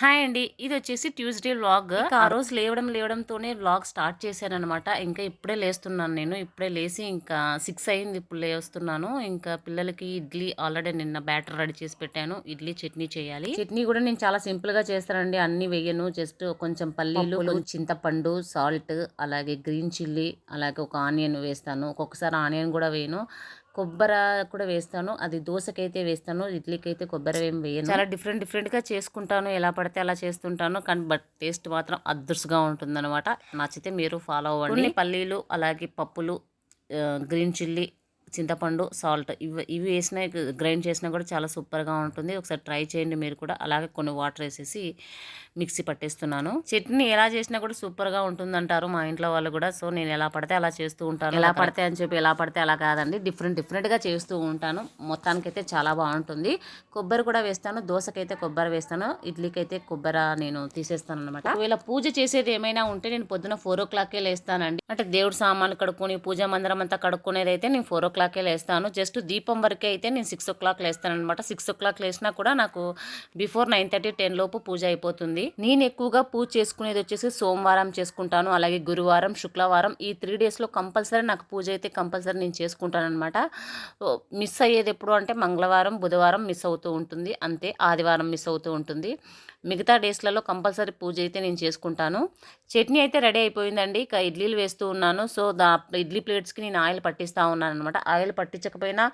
Hi అండి. ఇది వచ్చేసి ట్యూస్డే వ్లాగ్. ఆ రోజు లేవడం లేవడంతోనే వ్లాగ్ స్టార్ట్ చేశాను అనమాట ఇంకా ఇప్పుడే లేస్తున్నాను నేను. ఇప్పుడే లేచి ఇంకా సిక్స్ అయింది ఇప్పుడు లేస్తున్నాను. ఇంకా పిల్లలకి ఇడ్లీ ఆల్రెడీ నిన్న బ్యాటర్ రెడీ చేసి పెట్టాను. ఇడ్లీ చట్నీ చేయాలి. చట్నీ కూడా నేను చాలా సింపుల్గా చేస్తానండి. అన్ని వేయను. జస్ట్ కొంచెం పల్లీలు చింతపండు సాల్ట్ అలాగే గ్రీన్ చిల్లీ అలాగే ఒక ఆనియన్ వేస్తాను. ఒక్కొక్కసారి ఆనియన్ కూడా వేయను. కొబ్బరి కూడా వేస్తాను. అది దోశకైతే వేస్తాను ఇడ్లీకి అయితే కొబ్బరి ఏం వేయను. చాలా డిఫరెంట్ డిఫరెంట్గా చేసుకుంటాను. ఎలా పడితే అలా చేస్తుంటాను. కానీ బట్ టేస్ట్ మాత్రం అదృష్టంగా ఉంటుందన్నమాట. నచ్చితే మీరు ఫాలో అవ్వండి. పల్లీలు అలాగే పప్పులు గ్రీన్ చిల్లీ చింతపండు సాల్ట్ ఇవి ఇవి వేసినా గ్రైండ్ చేసినా కూడా చాలా సూపర్గా ఉంటుంది. ఒకసారి ట్రై చేయండి మీరు కూడా. అలాగే కొన్ని వాటర్ వేసేసి మిక్సీ పట్టేస్తున్నాను. చట్నీ ఎలా చేసినా కూడా సూపర్గా ఉంటుందంటారు మా ఇంట్లో వాళ్ళు కూడా. సో నేను ఎలా పడితే అలా చేస్తూ ఉంటాను. ఎలా పడితే అని చెప్పి ఎలా పడితే అలా కాదండి. డిఫరెంట్ డిఫరెంట్గా చేస్తూ ఉంటాను. మొత్తానికైతే చాలా బాగుంటుంది. కొబ్బరి కూడా వేస్తాను. దోశకైతే కొబ్బరి వేస్తాను. ఇడ్లీకి అయితే కొబ్బరి నేను తీసేస్తాను అనమాట ఒకవేళ పూజ చేసేది ఏమైనా ఉంటే నేను పొద్దున ఫోర్ ఓ క్లాక్కే లేస్తానండి. అంటే దేవుడు సామాన్లు కడుక్కొని పూజ మందిరం అంతా కడుక్కునేది అయితే నేను ఫోర్ ఓ క్లాకే లేస్తాను. జస్ట్ దీపం వరకే అయితే నేను సిక్స్ ఓ క్లాక్ లేస్తాను అనమాట సిక్స్ ఓ క్లాక్ లేసినా కూడా నాకు బిఫోర్ నైన్ థర్టీ టెన్ లోపు పూజ అయిపోతుంది. నేను ఎక్కువగా పూజ చేసుకునేది వచ్చేసి సోమవారం చేసుకుంటాను. అలాగే గురువారం శుక్రవారం ఈ త్రీ డేస్లో కంపల్సరీ నాకు పూజ అయితే కంపల్సరీ నేను చేసుకుంటాను అనమాట మిస్ అయ్యేది ఎప్పుడు అంటే మంగళవారం బుధవారం మిస్ అవుతూ ఉంటుంది. అంతే ఆదివారం మిస్ అవుతూ ఉంటుంది. మిగతా డేస్లలో కంపల్సరీ పూజ అయితే నేను చేసుకుంటాను. చట్నీ అయితే రెడీ అయిపోయిందండి. ఇక ఇడ్లీలు వేస్తూ ఉన్నాను. సో దా ఇడ్లీ ప్లేట్స్కి నేను ఆయిల్ పట్టిస్తూ ఉన్నాను అనమాట ఆయిల్ పట్టించకపోయినా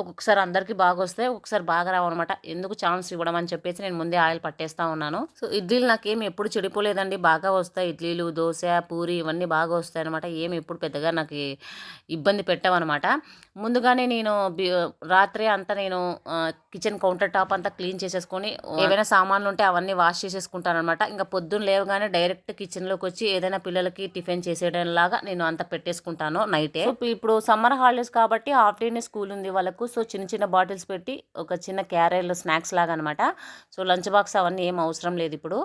ఒక్కొక్కసారి అందరికీ బాగా వస్తాయి ఒక్కొక్కసారి బాగా రావన్నమాట. ఎందుకు ఛాన్స్ ఇవ్వడం అని చెప్పేసి నేను ముందే ఆయిల్ పట్టేస్తూ ఉన్నాను. సో ఇడ్లీలు నాకేం ఎప్పుడు చెడిపోలేదండి. బాగా వస్తాయి ఇడ్లీలు దోశ పూరి ఇవన్నీ బాగా వస్తాయి అనమాట ఏమి ఎప్పుడు పెద్దగా నాకు ఇబ్బంది పెట్టవన్నమాట. ముందుగానే నేను రాత్రి అంతా నేను కిచెన్ కౌంటర్ టాప్ అంతా క్లీన్ చేసేసుకొని ఏవైనా సామాన్లు ఉంటే అవన్నీ అవన్నీ వాష్ చేసేసుకుంటాను అనమాట ఇంకా పొద్దున్న లేవగానే డైరెక్ట్ కిచెన్లోకి వచ్చి ఏదైనా పిల్లలకి టిఫిన్ చేసేయడం లాగా నేను అంత పెట్టేసుకుంటాను నైటే. ఇప్పుడు సమ్మర్ హాలిడేస్ కాబట్టి హాఫ్ డేనే స్కూల్ ఉంది వాళ్ళకు. సో చిన్న చిన్న బాటిల్స్ పెట్టి ఒక చిన్న క్యారెల్ స్నాక్స్ లాగా అనమాట సో లంచ్ బాక్స్ అవన్నీ ఏం అవసరం లేదు ఇప్పుడు.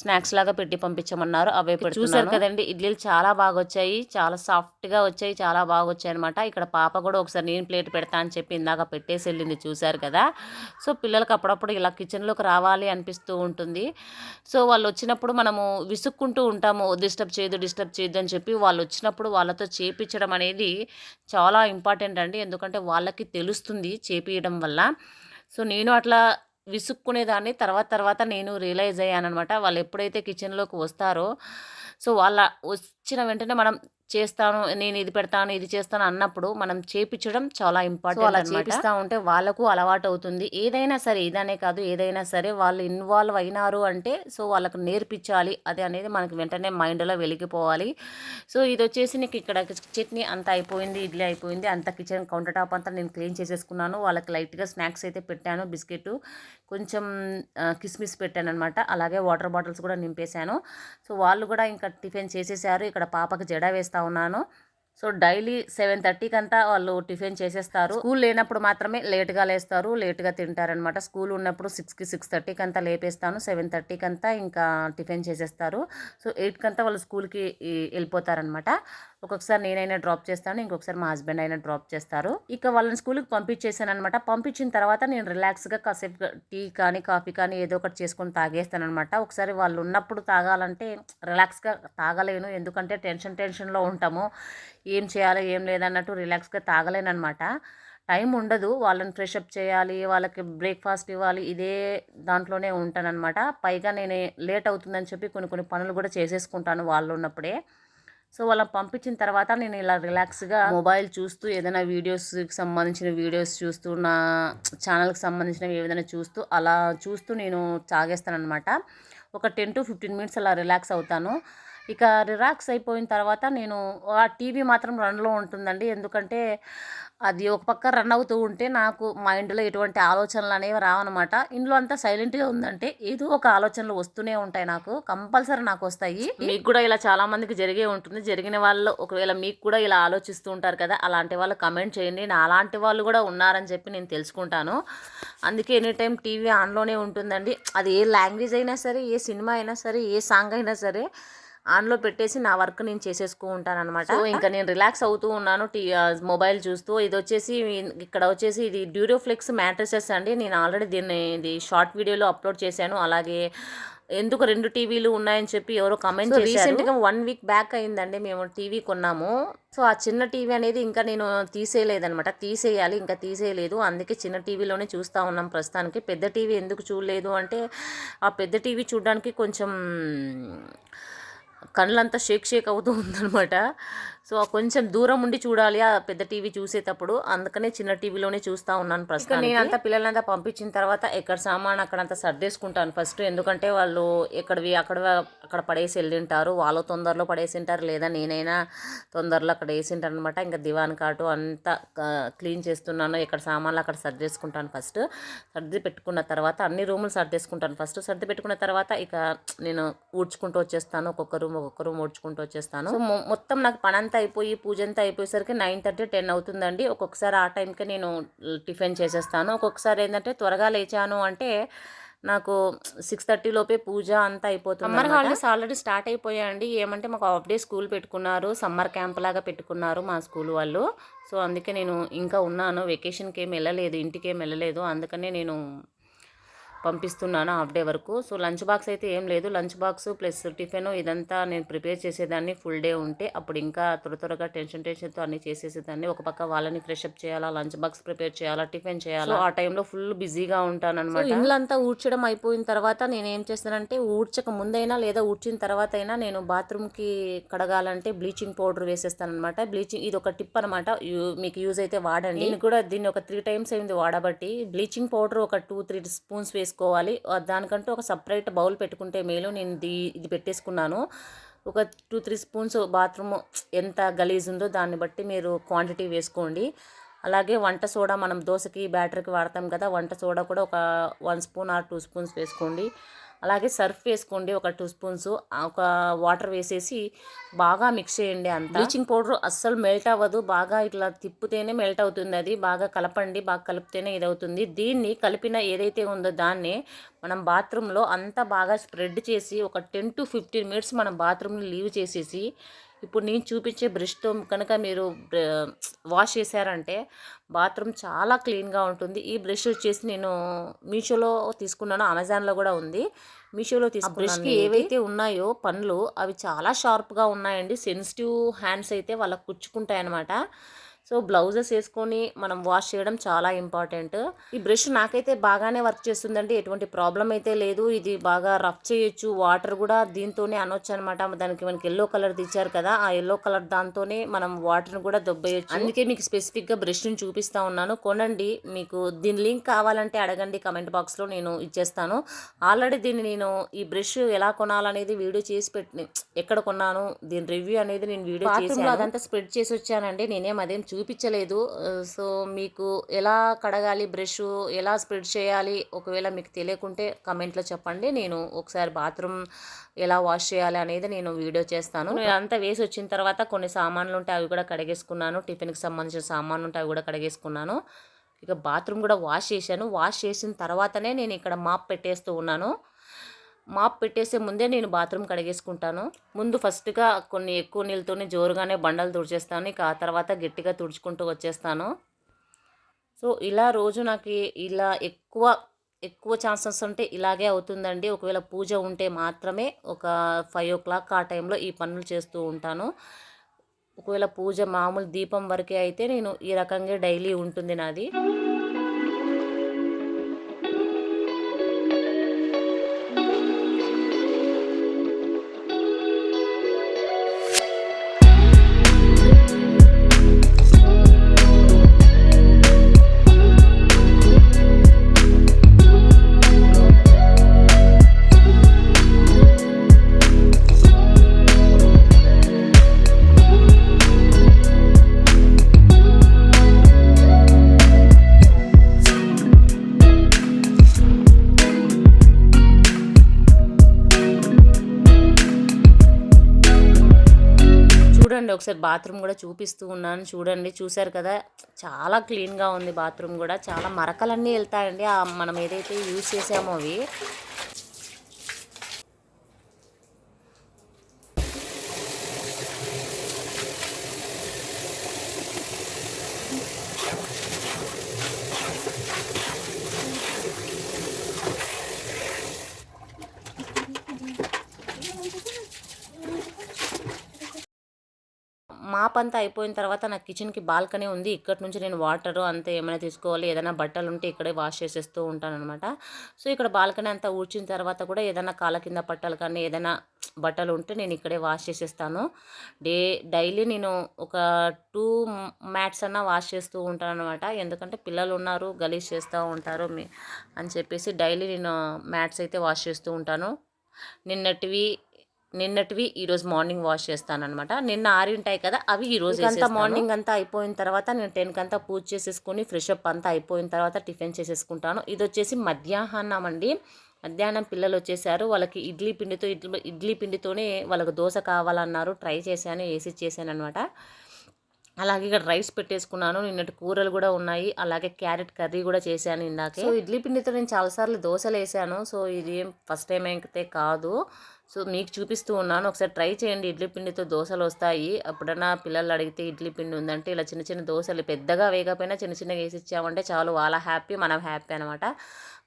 స్నాక్స్ లాగా పెట్టి పంపించమన్నారు. అవే చూసారు కదండి ఇడ్లీలు చాలా బాగా వచ్చాయి చాలా సాఫ్ట్గా వచ్చాయి చాలా బాగా వచ్చాయి అనమాట ఇక్కడ పాప కూడా ఒకసారి నేను ప్లేట్ పెడతా అని చెప్పి ఇందాక పెట్టేసి వెళ్ళింది చూసారు కదా. సో పిల్లలకి అప్పుడప్పుడు ఇలా కిచెన్లోకి రావాలి అనిపిస్తూ ఉంటుంది. సో వాళ్ళు వచ్చినప్పుడు మనము విసుక్కుంటూ ఉంటాము. డిస్టర్బ్ చేయదు డిస్టర్బ్ చేయదు అని చెప్పి వాళ్ళు వచ్చినప్పుడు వాళ్ళతో చేపించడం అనేది చాలా ఇంపార్టెంట్ అండి. ఎందుకంటే వాళ్ళకి తెలుస్తుంది చేపించడం వల్ల. సో నేను అట్లా విసుక్కునేదాన్ని తర్వాత తర్వాత నేను రియలైజ్ అయ్యానమాట వాళ్ళు ఎప్పుడైతే కిచెన్లోకి వస్తారో సో వాళ్ళ వచ్చిన వెంటనే మనం చేస్తాను నేను ఇది పెడతాను ఇది చేస్తాను అన్నప్పుడు మనం చేపించడం చాలా ఇంపార్టెంట్ అలా చేపిస్తూ ఉంటే వాళ్ళకు అలవాటు అవుతుంది ఏదైనా సరే ఇదనే కాదు ఏదైనా సరే వాళ్ళు ఇన్వాల్వ్ అయినారు అంటే సో వాళ్ళకు నేర్పించాలి. అది అనేది మనకి వెంటనే మైండ్లో వెలిగిపోవాలి. సో ఇది వచ్చేసి నీకు ఇక్కడ చట్నీ అంత అయిపోయింది ఇడ్లీ అయిపోయింది అంత కిచెన్ కౌంటర్ టాప్ అంతా నేను క్లీన్ చేసేసుకున్నాను. వాళ్ళకి లైట్గా స్నాక్స్ అయితే పెట్టాను బిస్కెట్ కొంచెం కిస్మిస్ పెట్టాను అనమాట అలాగే వాటర్ బాటిల్స్ కూడా నింపేశాను. సో వాళ్ళు కూడా ఇంకా టిఫిన్ చేసేసారు. ఇక్కడ పాపకి జడ వేస్తా ఉన్నాను సో డైలీ సెవెన్ థర్టీకి అంతా వాళ్ళు టిఫిన్ చేసేస్తారు. స్కూల్ లేనప్పుడు మాత్రమే లేట్గా లేస్తారు లేట్గా తింటారనమాట. స్కూల్ ఉన్నప్పుడు సిక్స్కి సిక్స్ థర్టీకి అంతా లేపేస్తాను సెవెన్ థర్టీకి అంతా ఇంకా టిఫిన్ చేసేస్తారు. సో ఎయిట్కి అంతా వాళ్ళు స్కూల్కి వెళ్ళిపోతారనమాట. ఒక్కొక్కసారి నేనైనా డ్రాప్ చేస్తాను ఇంకొకసారి మా హస్బెండ్ అయినా డ్రాప్ చేస్తారు. ఇక వాళ్ళని స్కూల్కి పంపించేసాను అనమాట పంపించిన తర్వాత నేను రిలాక్స్గా కాసేపు టీ కానీ కాఫీ కానీ ఏదో ఒకటి చేసుకొని తాగేస్తాను అనమాట ఒకసారి వాళ్ళు ఉన్నప్పుడు తాగాలంటే రిలాక్స్గా తాగలేను. ఎందుకంటే టెన్షన్ టెన్షన్లో ఉంటాము. ఏం చేయాలో ఏం లేదన్నట్టు రిలాక్స్గా తాగలేనమాట టైం ఉండదు వాళ్ళని ఫ్రెషప్ చేయాలి వాళ్ళకి బ్రేక్ఫాస్ట్ ఇవ్వాలి ఇదే దాంట్లోనే ఉంటానన్నమాట. పైగా నేను లేట్ అవుతుందని చెప్పి కొన్ని కొన్ని పనులు కూడా చేసేసుకుంటాను వాళ్ళు ఉన్నప్పుడే. సో వాళ్ళని పంపించిన తర్వాత నేను ఇలా రిలాక్స్గా మొబైల్ చూస్తూ ఏదైనా వీడియోస్కి సంబంధించిన వీడియోస్ చూస్తూ నా ఛానల్కి సంబంధించినవి ఏదైనా చూస్తూ అలా చూస్తూ నేను తాగేస్తానమాట ఒక టెన్ టు ఫిఫ్టీన్ మినిట్స్ అలా రిలాక్స్ అవుతాను. ఇక రిలాక్స్ అయిపోయిన తర్వాత నేను ఆ టీవీ మాత్రం రన్లో ఉంటుందండి. ఎందుకంటే అది ఒక పక్క రన్ అవుతూ ఉంటే నాకు మైండ్లో ఎటువంటి ఆలోచనలు అనేవి రావన్నమాట ఇంట్లో అంతా సైలెంట్గా ఉందంటే ఏదో ఒక ఆలోచనలు వస్తూనే ఉంటాయి నాకు. కంపల్సరీ నాకు వస్తాయి. మీకు కూడా ఇలా చాలా మందికి జరిగే ఉంటుంది. జరిగిన వాళ్ళు ఒకవేళ మీకు కూడా ఇలా ఆలోచిస్తూ ఉంటారు కదా అలాంటి వాళ్ళు కమెంట్ చేయండి. నా అలాంటి వాళ్ళు కూడా ఉన్నారని చెప్పి నేను తెలుసుకుంటాను. అందుకే ఎనీ టైం టీవీ ఆన్లోనే ఉంటుందండి. అది ఏ లాంగ్వేజ్ అయినా సరే ఏ సినిమా అయినా సరే ఏ సాంగ్ అయినా సరే ఆన్లో పెట్టేసి నా వర్క్ నేను చేసేసుకు ఉంటాను అనమాట సో ఇంకా నేను రిలాక్స్ అవుతూ ఉన్నాను టీ మొబైల్ చూస్తూ. ఇది వచ్చేసి ఇక్కడ వచ్చేసి ఇది డ్యూరోఫ్లెక్స్ మ్యాట్రసెస్ అండి. నేను ఆల్రెడీ దీన్ని ఇది షార్ట్ వీడియోలో అప్లోడ్ చేశాను. అలాగే ఎందుకు రెండు టీవీలు ఉన్నాయని చెప్పి ఎవరో కమెంట్ రీసెంట్గా వన్ వీక్ బ్యాక్ అయిందండి మేము టీవీ కొన్నాము. సో ఆ చిన్న టీవీ అనేది ఇంకా నేను తీసేయలేదనమాట తీసేయాలి ఇంకా తీసేయలేదు. అందుకే చిన్న టీవీలోనే చూస్తూ ఉన్నాం ప్రస్తుతానికి. పెద్ద టీవీ ఎందుకు చూడలేదు అంటే ఆ పెద్ద టీవీ చూడడానికి కొంచెం కళ్ళంతా షేక్ షేక్ అవుతూ ఉందనమాట సో కొంచెం దూరం ఉండి చూడాలి ఆ పెద్ద టీవీ చూసేటప్పుడు. అందుకనే చిన్న టీవీలోనే చూస్తూ ఉన్నాను ప్రస్తుతం నేనంతా పిల్లలంతా పంపించిన తర్వాత ఎక్కడ సామాన్ అక్కడంతా సర్దేసుకుంటాను. ఫస్ట్ ఎందుకంటే వాళ్ళు ఎక్కడవి అక్కడ అక్కడ పడేసి వెళ్ళింటారు. వాళ్ళు తొందరలో పడేసి ఉంటారు లేదా నేనైనా తొందరలో అక్కడ వేసింటాను అనమాట ఇంకా దివాన్ కాటు అంతా క్లీన్ చేస్తున్నాను. ఎక్కడ సామాన్లు అక్కడ సర్దేసుకుంటాను ఫస్ట్. సర్ది పెట్టుకున్న తర్వాత అన్ని రూములు సర్దేసుకుంటాను ఫస్ట్. సర్ది పెట్టుకున్న తర్వాత ఇక నేను ఊడ్చుకుంటూ వచ్చేస్తాను. ఒక్కొక్క రూమ్ ఒక్కొక్క రూమ్ ఊడ్చుకుంటూ వచ్చేస్తాను. మొత్తం నాకు పని అంతా అయిపోయి పూజ అంతా అయిపోయేసరికి నైన్ థర్టీ టెన్ అవుతుందండి. ఒక్కొక్కసారి ఆ టైంకే నేను టిఫిన్ చేసేస్తాను. ఒక్కొక్కసారి ఏంటంటే త్వరగా లేచాను అంటే నాకు సిక్స్ థర్టీ లోపే పూజ అంతా అయిపోతుంది సమ్మర్ హాలిడేస్ ఆల్రెడీ స్టార్ట్ అయిపోయాయండి. ఏమంటే మాకు హాఫ్ డే స్కూల్ పెట్టుకున్నారు. సమ్మర్ క్యాంప్ లాగా పెట్టుకున్నారు మా స్కూల్ వాళ్ళు. సో అందుకే నేను ఇంకా ఉన్నాను. వెకేషన్కి ఏం వెళ్ళలేదు ఇంటికి ఏం వెళ్ళలేదు. అందుకనే నేను పంపిస్తున్నాను హాఫ్ డే వరకు. సో లంచ్ బాక్స్ అయితే ఏం లేదు. లంచ్ బాక్స్ ప్లస్ టిఫిన్ ఇదంతా నేను ప్రిపేర్ చేసేదాన్ని ఫుల్ డే ఉంటే అప్పుడు ఇంకా త్వర త్వరగా టెన్షన్ టెన్షన్తో అన్ని చేసేసేదాన్ని. ఒక పక్క వాళ్ళని ఫ్రెష్ అప్ చేయాలా లంచ్ బాక్స్ ప్రిపేర్ చేయాలా టిఫిన్ చేయాలా? ఆ టైంలో ఫుల్ బిజీగా ఉంటాను అనమాట ఇల్లంతా ఊడ్చడం అయిపోయిన తర్వాత నేను ఏం చేస్తానంటే ఊడ్చక ముందైనా లేదా ఊడ్చిన తర్వాత అయినా నేను బాత్రూమ్కి కడగాలంటే బ్లీచింగ్ పౌడర్ వేసేస్తాను అనమాట బ్లీచింగ్ ఇది ఒక టిప్ అనమాట మీకు యూజ్ అయితే వాడండి. నేను కూడా దీన్ని ఒక త్రీ టైమ్స్ అయింది వాడబట్టి బ్లీచింగ్ పౌడర్ ఒక టూ త్రీ స్పూన్స్ వేసుకోవాలి ఆ దానికంటూ ఒక సపరేట్ బౌల్ పెట్టుకుంటే మేలు. నేను ఇది ఇది పెట్టేసుకున్నాను. ఒక టూ త్రీ స్పూన్స్ బాత్రూమ్ ఎంత గలీజ్ ఉందో దాన్ని బట్టి మీరు క్వాంటిటీ వేసుకోండి. అలాగే వంట సోడా మనం దోశకి బ్యాటర్కి వాడతాం కదా వంట సోడా కూడా ఒక one spoon or two spoons వేసుకోండి. అలాగే సర్ఫ్ వేసుకోండి ఒక టూ స్పూన్స్ ఒక వాటర్ వేసేసి బాగా మిక్స్ చేయండి అంత. బ్లీచింగ్ పౌడర్ అస్సలు మెల్ట్ అవ్వదు బాగా ఇట్లా తిప్పితేనే మెల్ట్ అవుతుంది అది బాగా కలపండి బాగా కలిపితేనే ఇది అవుతుంది దీన్ని కలిపిన ఏదైతే ఉందో దాన్ని మనం బాత్రూంలో అంతా బాగా స్ప్రెడ్ చేసి ఒక టెన్ టు ఫిఫ్టీన్ మినిట్స్ మనం బాత్రూమ్ని లీవ్ చేసేసి ఇప్పుడు నేను చూపించే బ్రష్తో కనుక మీరు వాష్ చేశారంటే బాత్రూమ్ చాలా క్లీన్గా ఉంటుంది. ఈ బ్రష్ వచ్చేసి నేను మీషోలో తీసుకున్నాను. అమెజాన్లో కూడా ఉంది. మీషోలో తీసుకున్న బ్రష్కి ఏవైతే ఉన్నాయో పనులు అవి చాలా షార్ప్గా ఉన్నాయండి. సెన్సిటివ్ హ్యాండ్స్ అయితే వాళ్ళకి కుచ్చుకుంటాయి అనమాట సో బ్లౌజెస్ వేసుకొని మనం వాష్ చేయడం చాలా ఇంపార్టెంట్. ఈ బ్రష్ నాకైతే బాగానే వర్క్ చేస్తుందండి. ఎటువంటి ప్రాబ్లం అయితే లేదు. ఇది బాగా రఫ్ చేయొచ్చు. వాటర్ కూడా దీంతోనే అనొచ్చు అనమాట దానికి మనకి ఎల్లో కలర్ ఇచ్చారు కదా ఆ ఎల్లో కలర్ దాంతోనే మనం వాటర్ని కూడా దొబ్బేయచ్చు. అందుకే మీకు స్పెసిఫిక్గా బ్రష్ని చూపిస్తా ఉన్నాను. కొనండి మీకు దీని లింక్ కావాలంటే అడగండి. కమెంట్ బాక్స్లో నేను ఇచ్చేస్తాను. ఆల్రెడీ దీన్ని నేను ఈ బ్రష్ ఎలా కొనాలనేది వీడియో చేసి పెట్టి ఎక్కడ కొన్నాను దీని రివ్యూ అనేది నేను వీడియో చేసి అదంతా స్ప్రెడ్ చేసి వచ్చానండి. నేనేం అదేం చూపించలేదు. సో మీకు ఎలా కడగాలి బ్రష్ ఎలా స్ప్రెడ్ చేయాలి ఒకవేళ మీకు తెలియకుంటే కమెంట్లో చెప్పండి. నేను ఒకసారి బాత్రూమ్ ఎలా వాష్ చేయాలి అనేది నేను వీడియో చేస్తాను. నేను అంతా వేసి వచ్చిన తర్వాత కొన్ని సామాన్లు ఉంటాయి అవి కూడా కడిగేసుకున్నాను. టిఫిన్కి సంబంధించిన సామాన్లు ఉంటాయి అవి కూడా కడిగేసుకున్నాను. ఇక బాత్రూమ్ కూడా వాష్ చేశాను. వాష్ చేసిన తర్వాతనే నేను ఇక్కడ మాప్ పెట్టేస్తూ ఉన్నాను. మాప్ పెట్టేసే ముందే నేను బాత్రూమ్ కడిగేసుకుంటాను. ముందు ఫస్ట్గా కొన్ని ఎక్కువ నీళ్ళతోనే జోరుగానే బండలు తుడిచేస్తాను. ఇక ఆ తర్వాత గట్టిగా తుడుచుకుంటూ వచ్చేస్తాను. సో ఇలా రోజు నాకు ఇలా ఎక్కువ ఎక్కువ ఛాన్సెస్ ఉంటే ఇలాగే అవుతుందండి. ఒకవేళ పూజ ఉంటే మాత్రమే ఒక ఫైవ్ ఓ క్లాక్ ఆ టైంలో ఈ పనులు చేస్తూ ఉంటాను. ఒకవేళ పూజ మామూలు దీపం వరకే అయితే నేను ఈ రకంగా డైలీ ఉంటుంది నాది. ఒకసారి బాత్రూమ్ కూడా చూపిస్తూ ఉన్నాను. చూడండి చూశారు కదా? చాలా క్లీన్గా ఉంది బాత్రూమ్ కూడా. చాలా మరకలన్నీ వెళ్తాయండి. మనం ఏదైతే యూజ్ చేసామో అవి మాప్ అంతా అయిపోయిన తర్వాత నాకు కిచెన్కి బాల్కనీ ఉంది. ఇక్కడ నుంచి నేను వాటర్ అంతా ఏమైనా తీసుకోవాలి. ఏదైనా బట్టలు ఉంటే ఇక్కడే వాష్ చేసేస్తూ ఉంటాను అనమాట సో ఇక్కడ బాల్కనీ అంతా ఊడ్చిన తర్వాత కూడా ఏదైనా కాళ్ళ కింద పట్టాలు కానీ ఏదైనా బట్టలు ఉంటే నేను ఇక్కడే వాష్ చేసేస్తాను. డే డైలీ నేను ఒక టూ మ్యాట్స్ అన్నా వాష్ చేస్తూ ఉంటాను అనమాట ఎందుకంటే పిల్లలు ఉన్నారు గలీజ్ చేస్తూ ఉంటారు మీ అని చెప్పేసి డైలీ నేను మ్యాట్స్ అయితే వాష్ చేస్తూ ఉంటాను. నిన్నటివి నిన్నటివి ఈరోజు మార్నింగ్ వాష్ చేస్తాను అనమాట నిన్న ఆరింటాయి కదా అవి ఈరోజు అంతా మార్నింగ్ అంతా అయిపోయిన తర్వాత నేను టెన్కి అంతా పూజ చేసేసుకుని ఫ్రెష్ అప్ అంతా అయిపోయిన తర్వాత టిఫిన్ చేసేసుకుంటాను. ఇది వచ్చేసి మధ్యాహ్నం అండి. మధ్యాహ్నం పిల్లలు వచ్చేసారు. వాళ్ళకి ఇడ్లీ పిండితో ఇడ్లీ ఇడ్లీ పిండితోనే వాళ్ళకి దోశ కావాలన్నారు. ట్రై చేశాను వేసి చేశాను అనమాట అలాగే ఇక్కడ రైస్ పెట్టేసుకున్నాను. నిన్నటి కూరలు కూడా ఉన్నాయి. అలాగే క్యారెట్ కర్రీ కూడా చేశాను ఇందాకే. సో ఇడ్లీ పిండితో నేను చాలాసార్లు దోశలు వేసాను. సో ఇది ఫస్ట్ టైం అయితే కాదు. సో మీకు చూపిస్తూ ఉన్నాను. ఒకసారి ట్రై చేయండి. ఇడ్లీ పిండితో దోశలు వస్తాయి. అప్పుడన్నా పిల్లలు అడిగితే ఇడ్లీ పిండి ఉందంటే ఇలా చిన్న చిన్న దోశలు పెద్దగా వేయకపోయినా చిన్న చిన్నగా వేసి ఇచ్చామంటే చాలు. వాళ్ళ హ్యాపీ మనం హ్యాపీ అనమాట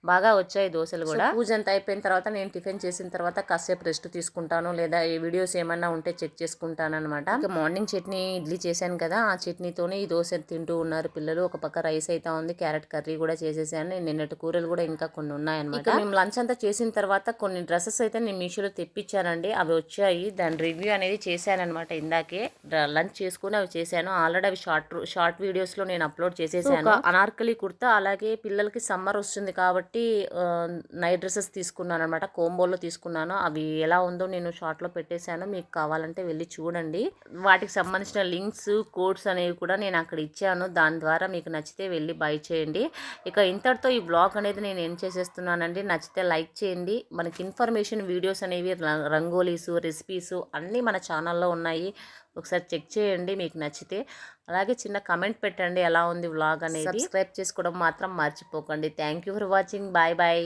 బాగా వచ్చాయి దోశలు కూడా. పూజ అంతా అయిపోయిన తర్వాత నేను టిఫిన్ చేసిన తర్వాత కాసేపు రెస్ట్ తీసుకుంటాను లేదా ఈ వీడియోస్ ఏమన్నా ఉంటే చెక్ చేసుకుంటాను అనమాట ఇంకా మార్నింగ్ చట్నీ ఇడ్లీ చేశాను కదా ఆ చట్నీతోనే ఈ దోశ తింటూ ఉన్నారు పిల్లలు. ఒక పక్క రైస్ అయితే ఉంది క్యారెట్ కర్రీ కూడా చేసేసాను. నేను నిన్నటి కూరలు కూడా ఇంకా కొన్ని ఉన్నాయన్నమాట. మేము లంచ్ అంతా చేసిన తర్వాత కొన్ని డ్రెస్సెస్ అయితే నేను మీషోలో తెప్పించానండి. అవి వచ్చాయి. దాని రివ్యూ అనేది చేశానమాట ఇందాకే. లంచ్ చేసుకుని అవి చేశాను. ఆల్రెడీ అవి షార్ట్ షార్ట్ వీడియోస్లో నేను అప్లోడ్ చేసేసాను. అనార్కలి కుర్తా అలాగే పిల్లలకి సమ్మర్ వస్తుంది కాబట్టి నైట్ డ్రెస్సెస్ తీసుకున్నాను అనమాట కోంబోలో తీసుకున్నాను. అవి ఎలా ఉందో నేను షార్ట్లో పెట్టేశాను. మీకు కావాలంటే వెళ్ళి చూడండి. వాటికి సంబంధించిన లింక్స్ కోడ్స్ అనేవి కూడా నేను అక్కడ ఇచ్చాను. దాని ద్వారా మీకు నచ్చితే వెళ్ళి బై చేయండి. ఇక ఇంతటితో ఈ బ్లాగ్ అనేది నేను ఏం చేసేస్తున్నానండి. నచ్చితే లైక్ చేయండి. మనకి ఇన్ఫర్మేషన్ వీడియోస్ అనేవి రంగోలీసు రెసిపీస్ అన్నీ మన ఛానల్లో ఉన్నాయి. ఒకసారి చెక్ చేయండి మీకు నచ్చితే. అలాగే చిన్న కమెంట్ పెట్టండి ఎలా ఉంది వ్లాగ్ అనేది. సబ్స్క్రైబ్ చేసుకోవడం మాత్రం మర్చిపోకండి. Thank you for watching. Bye bye.